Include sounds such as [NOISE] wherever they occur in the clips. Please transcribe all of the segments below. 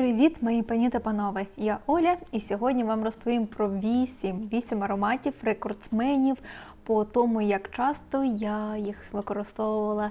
Привіт, мої пані та панове! Я Оля, і сьогодні вам розповім про 8, 8 ароматів рекордсменів по тому, як часто я їх використовувала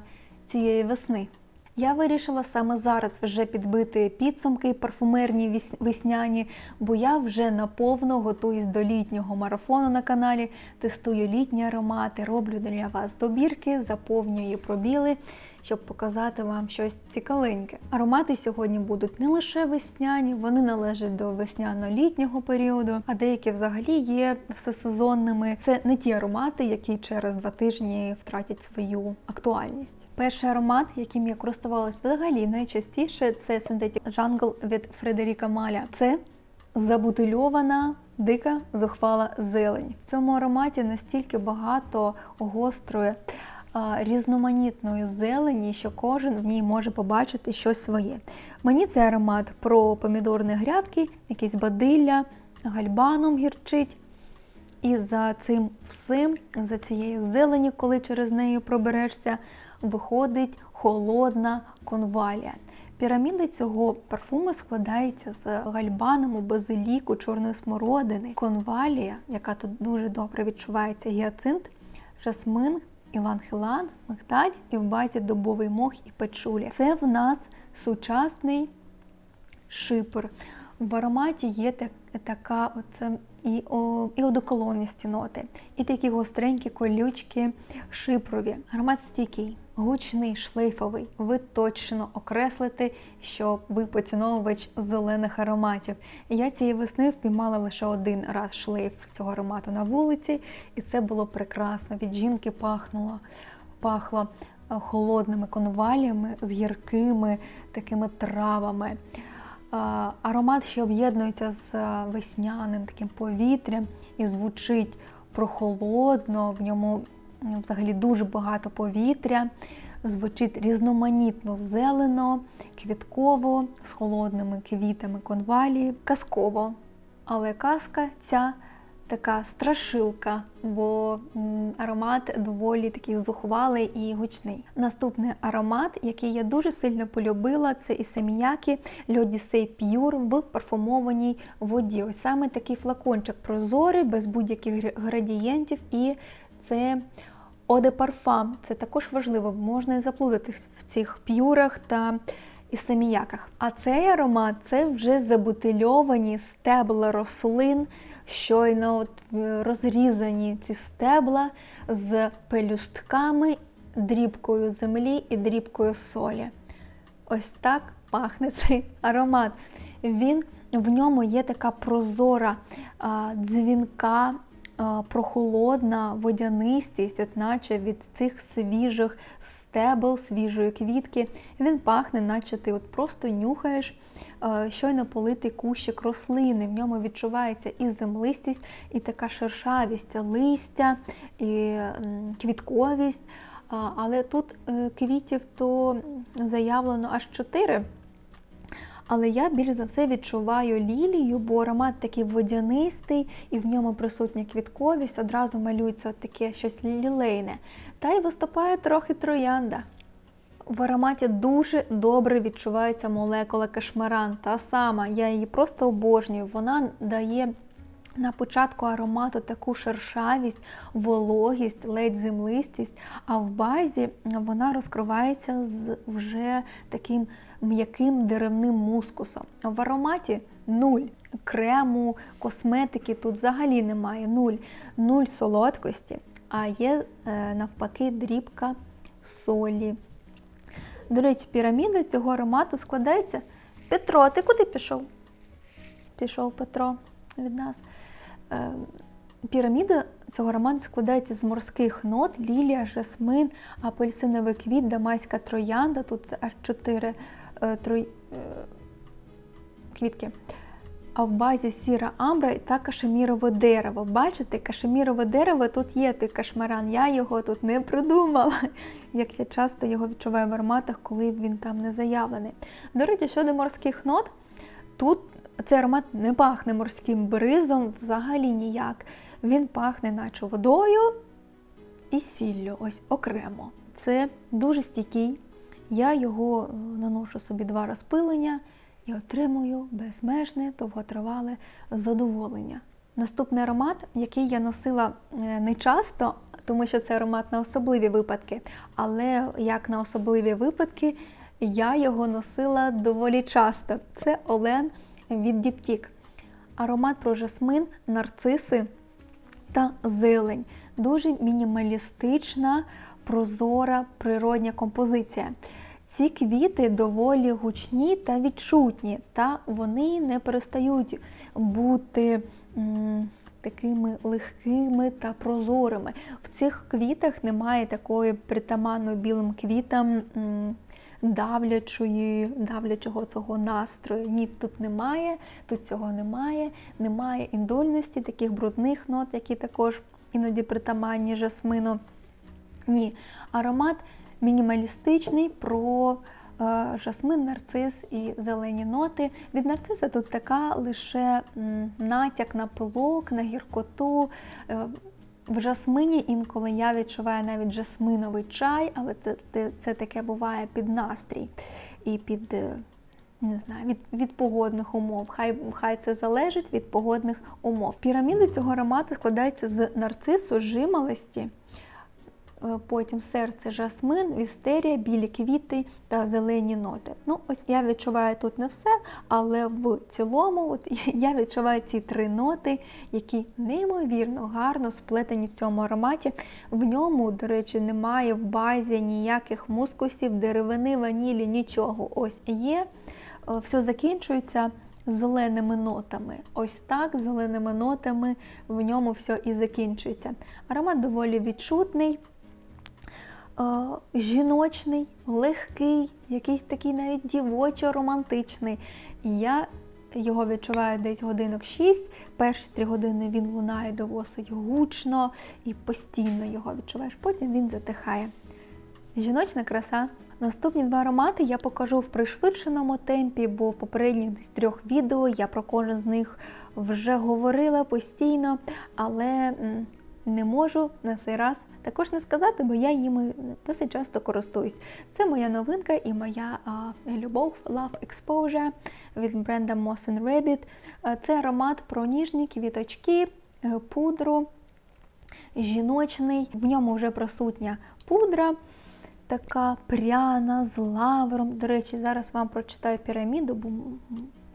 цієї весни. Я вирішила саме зараз вже підбити підсумки парфумерні весняні, бо я вже наповно готуюсь до літнього марафону на каналі, тестую літні аромати, роблю для вас добірки, заповнюю пробіли, щоб показати вам щось цікавеньке. Аромати сьогодні будуть не лише весняні, вони належать до весняно-літнього періоду, а деякі взагалі є всесезонними. Це не ті аромати, які через два тижні втратять свою актуальність. Перший аромат, яким я користувалась взагалі найчастіше, це Synthetic Jungle від Фредеріка Маля. Це забутильована. Дика зухвала зелень. В цьому ароматі настільки багато гострої, різноманітної зелені, що кожен в ній може побачити щось своє. Мені цей аромат про помідорні грядки, якісь бадилля, гальбаном гірчить. І за цим всім, за цією зелені, коли через неї проберешся, виходить холодна конвалія. Піраміда цього парфуму складається з гальбаному, базиліку, чорної смородини, конвалія, яка тут дуже добре відчувається, гіацинт, жасмин, ілан-хілан, мигдаль і в базі добовий мох і печуля. Це в нас сучасний шипр. В ароматі є так, така оце і, о, і одоколонні стіноти, і такі гостренькі колючки шипрові. Аромат стійкий, гучний, шлейфовий. Ви точно окреслите, що ви поціновувач зелених ароматів. Я цієї весни впіймала лише один раз шлейф цього аромату на вулиці, і це було прекрасно. Від жінки пахнуло, пахло е, холодними конваліями з гіркими такими травами. Аромат, що об'єднується з весняним таким повітрям і звучить прохолодно, в ньому взагалі дуже багато повітря, звучить різноманітно зелено, квітково, з холодними квітами конвалії, казково. Але казка ця така страшилка, бо аромат доволі такий зухвалий і гучний. Наступний аромат, який я дуже сильно полюбила, це Ісаміякі Льодісей П'юр в парфумованій воді. Ось саме такий флакончик прозорий, без будь-яких градієнтів, і це Оде парфам. Це також важливо, можна і заплутатись в цих п'юрах та і саміяках. А цей аромат це вже забутильовані стебла рослин, щойно от, розрізані ці стебла з пелюстками, дрібкою землі і дрібкою солі. Ось так пахне цей аромат. Він в ньому є така прозора, дзвінка, прохолодна водянистість, от від цих свіжих стебел, свіжої квітки. Він пахне, наче ти от просто нюхаєш щойно политий кущик рослини. В ньому відчувається і землистість, і така шершавість листя, і квітковість. Але тут е, квітів то заявлено аж чотири. Але я більш за все відчуваю лілію, бо аромат такий водянистий, і в ньому присутня квітковість, одразу малюється таке щось лілейне. Та й виступає трохи троянда. В ароматі дуже добре відчувається молекула кашмаран. Та сама, я її просто обожнюю. Вона дає на початку аромату таку шершавість, вологість, ледь землистість, а в базі вона розкривається з вже таким м'яким деревним мускусом. В ароматі нуль крему, косметики тут взагалі немає. Нуль, нуль солодкості, а є е, навпаки дрібка солі. До речі, піраміда цього аромату складається. Петро, ти куди пішов? Пішов Петро від нас. Е, Піраміда цього аромату складається з морських нот: лілія, жасмин, апельсиновий квіт, дамаська троянда. Тут аж чотири е, трой... е, квітки. А в базі сіра амбра та кашемірове дерево. Бачите, кашемірове дерево тут є той кашмаран. Я його тут не придумала. Як я часто його відчуваю в ароматах, коли він там не заявлений. До речі, щодо морських нот, тут цей аромат не пахне морським бризом взагалі ніяк. Він пахне, наче водою і сіллю, ось окремо. Це дуже стійкий. Я його е, наношу собі два розпилення, і отримую безмежне довготривале задоволення. Наступний аромат, який я носила е, не часто, тому що це аромат на особливі випадки. Але як на особливі випадки, я його носила доволі часто. Це Олен від Діптік. Аромат про жасмин, нарциси та зелень. Дуже мінімалістична, прозора, природня композиція. Ці квіти доволі гучні та відчутні, та вони не перестають бути м, такими легкими та прозорими. В цих квітах немає такої притаманної білим квітам. м, Давлячої, давлячого цього настрою. Ні, тут немає, тут цього немає, немає індольності, таких брудних нот, які також іноді притаманні жасмину. Ні, аромат мінімалістичний про е, жасмин, нарцис і зелені ноти. Від нарциса тут така лише м, натяк на пилок, на гіркоту. Е, в жасмині інколи я відчуваю навіть жасминовий чай, але це, таке буває під настрій і під е, не знаю, від, від погодних умов. Хай, хай це залежить від погодних умов. Піраміда цього аромату складається з нарцису, жимолості, е, потім серце, жасмин, вістерія, білі квіти та зелені ноти. Ну, ось я відчуваю тут не все, але в цілому от, [LAUGHS] я відчуваю ці три ноти, які неймовірно гарно сплетені в цьому ароматі. В ньому, до речі, немає в базі ніяких мускусів, деревини, ванілі, нічого. Ось є. Е, Все закінчується зеленими нотами. Ось так, зеленими нотами в ньому все і закінчується. Аромат доволі відчутний, е, жіночний, легкий, якийсь такий навіть дівочо-романтичний. І Я його відчуваю десь годинок 6. Перші три години він лунає досить гучно і постійно його відчуваєш. Потім він затихає. Жіночна краса. Наступні два аромати я покажу в пришвидшеному темпі, бо в попередніх десь трьох відео я про кожен з них вже говорила постійно, але не можу на цей раз також не сказати, бо я їми досить часто користуюсь. Це моя новинка і моя а, любов Love Exposure від бренда Moss Rabbit. Це аромат про ніжні квіточки, е, пудру, жіночний. В ньому вже присутня пудра така пряна, з лавром. До речі, зараз вам прочитаю піраміду, бо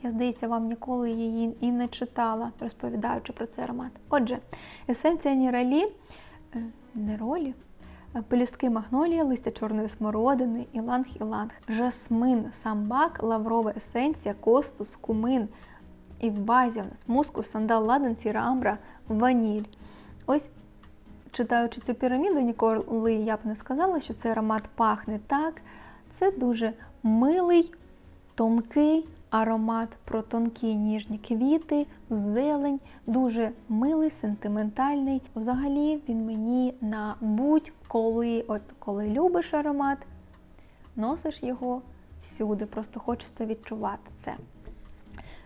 я, здається, вам ніколи її і не читала, розповідаючи про цей аромат. Отже, есенція ніралі, е, неролі, е, пелюстки магнолії, листя чорної смородини, іланг-іланг, жасмин, самбак, лаврова есенція, костус, кумин. І в базі у нас мускус, сандал, ладан, сіра ваніль. Ось читаючи цю піраміду, ніколи я б не сказала, що цей аромат пахне так. Це дуже милий, тонкий аромат про тонкі ніжні квіти, зелень, дуже милий, сентиментальний. Взагалі він мені на будь-коли, от коли любиш аромат, носиш його всюди, просто хочеться відчувати це.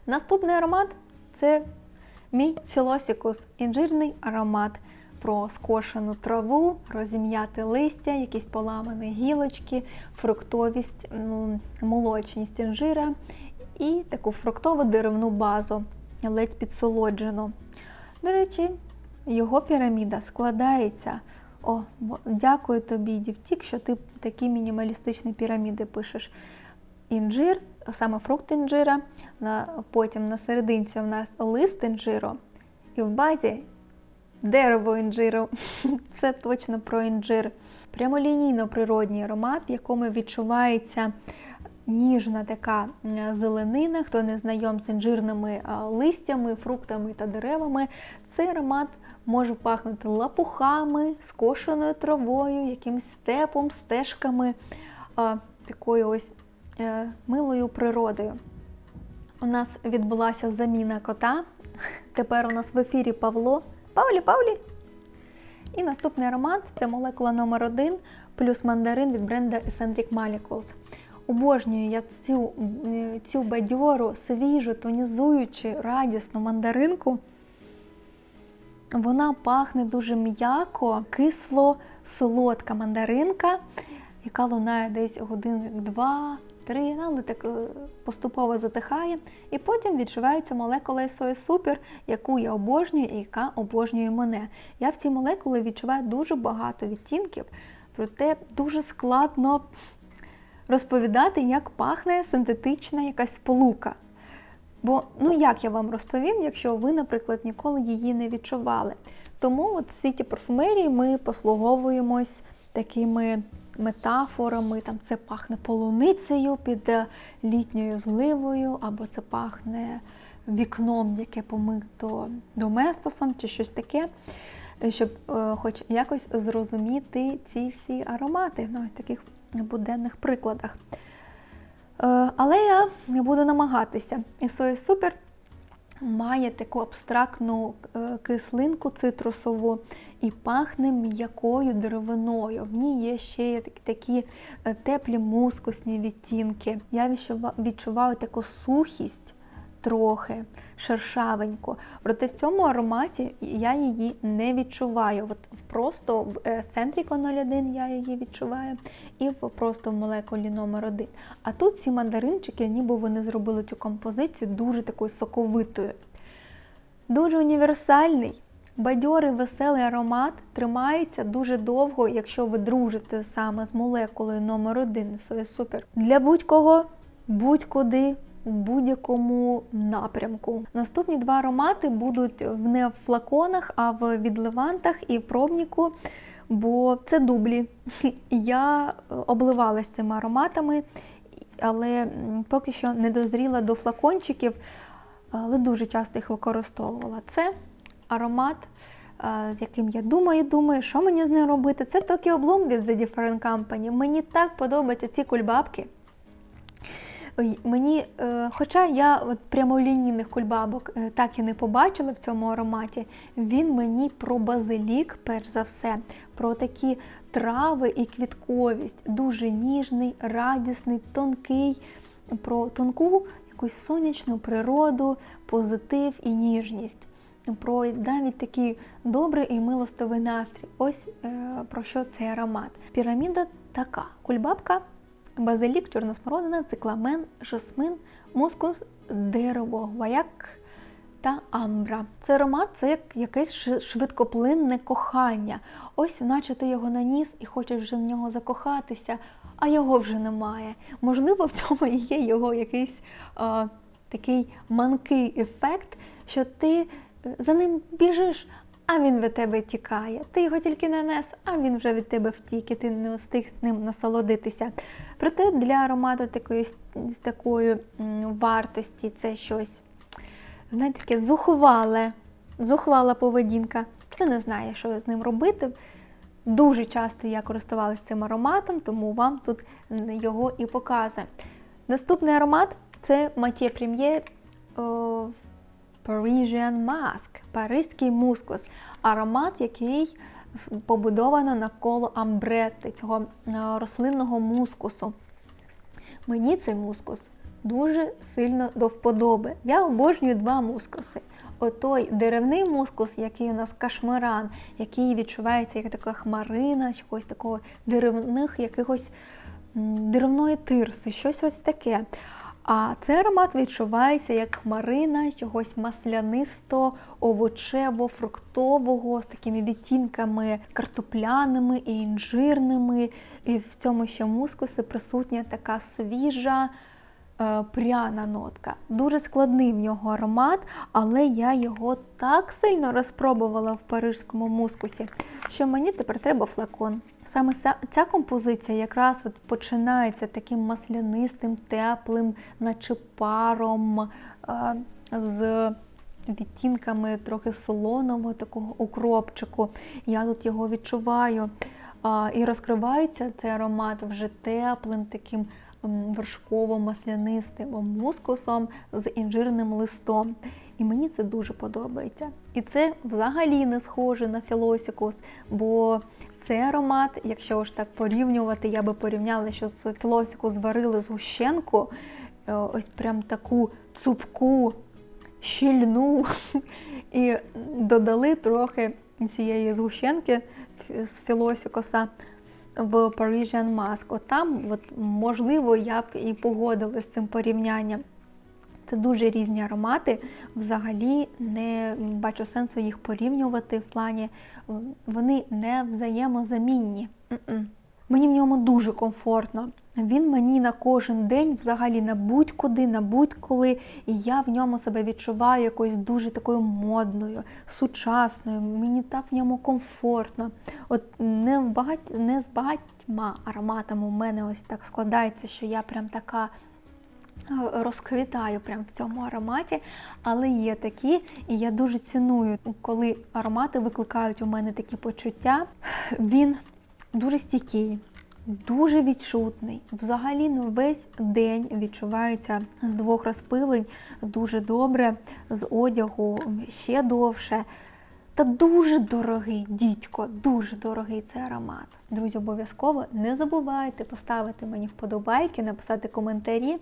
Наступний аромат це мій філосікус, інжирний аромат про скошену траву, розім'яте листя, якісь поламані гілочки, фруктовість, молочність інжира і таку фруктову деревну базу, ледь підсолоджену. До речі, його піраміда складається. О, дякую тобі, Дівтік, що ти такі мінімалістичні піраміди пишеш. Інжир, саме фрукт інжира, потім на серединці в нас лист інжиру, і в базі дерево інжиру. [LAUGHS] Все точно про інжир. Прямолінійно природній аромат, в якому відчувається ніжна така зеленина, хто не знайом з інжирними листями, фруктами та деревами. Цей аромат може пахнути лапухами, скошеною травою, якимсь степом, стежками, такою ось е, милою природою. У нас відбулася заміна кота. Тепер у нас в ефірі Павло. Павлі, Павлі! І наступний аромат це молекула номер 1 плюс мандарин від бренда Eccentric Molecules. Обожнюю я цю, цю бадьору, свіжу, тонізуючу, радісну мандаринку. Вона пахне дуже м'яко, кисло, солодка мандаринка, яка лунає десь годин два-три, але так е, поступово затихає. І потім відчувається молекула сої супер, яку я обожнюю і яка обожнює мене. Я в цій молекулі відчуваю дуже багато відтінків, проте дуже складно розповідати, як пахне синтетична якась сполука. Бо ну як я вам розповім, якщо ви, наприклад, ніколи її не відчували. Тому от всі ті парфумерії ми послуговуємось такими метафорами. Там це пахне полуницею під е, літньою зливою, або це пахне вікном, яке помито доместосом, чи щось таке, щоб е, хоч якось зрозуміти ці всі аромати на ось таких буденних прикладах. Е, Але я не буду намагатися. І Соя Супер має таку абстрактну е, кислинку цитрусову і пахне м'якою деревиною. В ній є ще такі, е, теплі мускусні відтінки. Я відчува- відчуваю таку сухість трохи, шершавеньку. Проте в цьому ароматі я її не відчуваю. От просто в е, Centrico 01 я її відчуваю, і просто в молекулі номер 1 А тут ці мандаринчики, ніби вони зробили цю композицію дуже такою соковитою. Дуже універсальний, бадьорий, веселий аромат тримається дуже довго, якщо ви дружите саме з молекулою номер 1 Соя Супер. Для будь-кого, будь-куди, в будь-якому напрямку. Наступні два аромати будуть не в флаконах, а в відливантах і в пробніку, бо це дублі. [LAUGHS] Я е, обливалась цими ароматами, але поки що не дозріла до флакончиків, але дуже часто їх використовувала. Це аромат, е, з яким я думаю, думаю, що мені з ним робити. Це Tokyo Bloom від The Different Company. Мені так подобаються ці кульбабки. Мені, е, хоча я от прямолінійних кульбабок е, так і не побачила в цьому ароматі, він мені про базилік, перш за все, про такі трави і квітковість, дуже ніжний, радісний, тонкий, про тонку якусь сонячну природу, позитив і ніжність. Про навіть такий добрий і милостивий настрій. Ось е, про що цей аромат. Піраміда така: кульбабка базилік, чорносмородина, цикламен, жасмин, мускус, дерево, гваяк та амбра. Цей аромат це як якесь швидкоплинне кохання. Ось, наче ти його наніс і хочеш вже в нього закохатися, а його вже немає. Можливо, в цьому і є його якийсь е, такий манкий ефект, що ти е, за ним біжиш, а він від тебе тікає. Ти його тільки нанес, а він вже від тебе втік, і ти не встиг ним насолодитися. Проте для аромату такої, такої вартості це щось, знаєте, таке зухвале, зухвала поведінка. Ти не знає, що з ним робити. Дуже часто я користувалася цим ароматом, тому вам тут його і показую. Наступний аромат це Premier е, Parisian Mask, паризький мускус. Аромат, який побудовано навколо амбрети, цього е, рослинного мускусу. Мені цей мускус дуже сильно до вподоби. Я обожнюю два мускуси. Отой деревний мускус, який у нас кашмиран, який відчувається як така хмарина, чогось такого деревних, якихось деревної тирси, щось ось таке. А цей аромат відчувається як хмарина чогось маслянисто, овочево, фруктового, з такими відтінками картопляними і інжирними. І в цьому ще мускуси присутня така свіжа. Е, Пряна нотка. Дуже складний в нього аромат, але я його так сильно розпробувала в парижському мускусі, що мені тепер треба флакон. Саме ця, композиція якраз от починається таким маслянистим, теплим, наче паром, е, з відтінками трохи солоного такого укропчику. Я тут його відчуваю. І розкривається цей аромат вже теплим, таким вершково-маслянистим мускусом з інжирним листом. І мені це дуже подобається. І це взагалі не схоже на філосікус, бо цей аромат, якщо ж так порівнювати, я би порівняла, що це філосікус зварили згущенку, е, ось прям таку цупку, щільну, [LAUGHS] і додали трохи цієї згущенки з філосікоса. В Parisian Mask. От там, от, можливо, я б і погодилась з цим порівнянням. Це дуже різні аромати. Взагалі не бачу сенсу їх порівнювати в плані вони не взаємозамінні. М-м. Мені в ньому дуже комфортно. Він мені на кожен день, взагалі на будь-куди, на будь-коли. І я в ньому себе відчуваю якоюсь дуже такою модною, сучасною. Мені так в ньому комфортно. От не, багать, не з багатьма ароматами у мене ось так складається, що я прям така е, розквітаю прям в цьому ароматі, але є такі, і я дуже ціную, коли аромати викликають у мене такі почуття. Він дуже стійкий, дуже відчутний. Взагалі ну, весь день відчувається з двох розпилень дуже добре, з одягу ще довше. Та дуже дорогий, дідько, дуже дорогий цей аромат. Друзі, обов'язково не забувайте поставити мені вподобайки, написати коментарі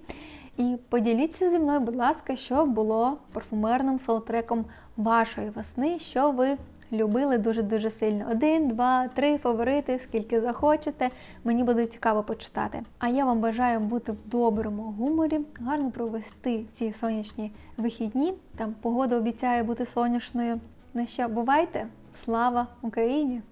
і поділіться зі мною, будь ласка, що було парфумерним саундтреком вашої весни, що ви любили дуже-дуже сильно. Один, два, три фаворити, скільки захочете. Мені буде цікаво почитати. А я вам бажаю бути в доброму гуморі, гарно провести ці сонячні вихідні. Там погода обіцяє бути сонячною. Ну що, бувайте! Слава Україні!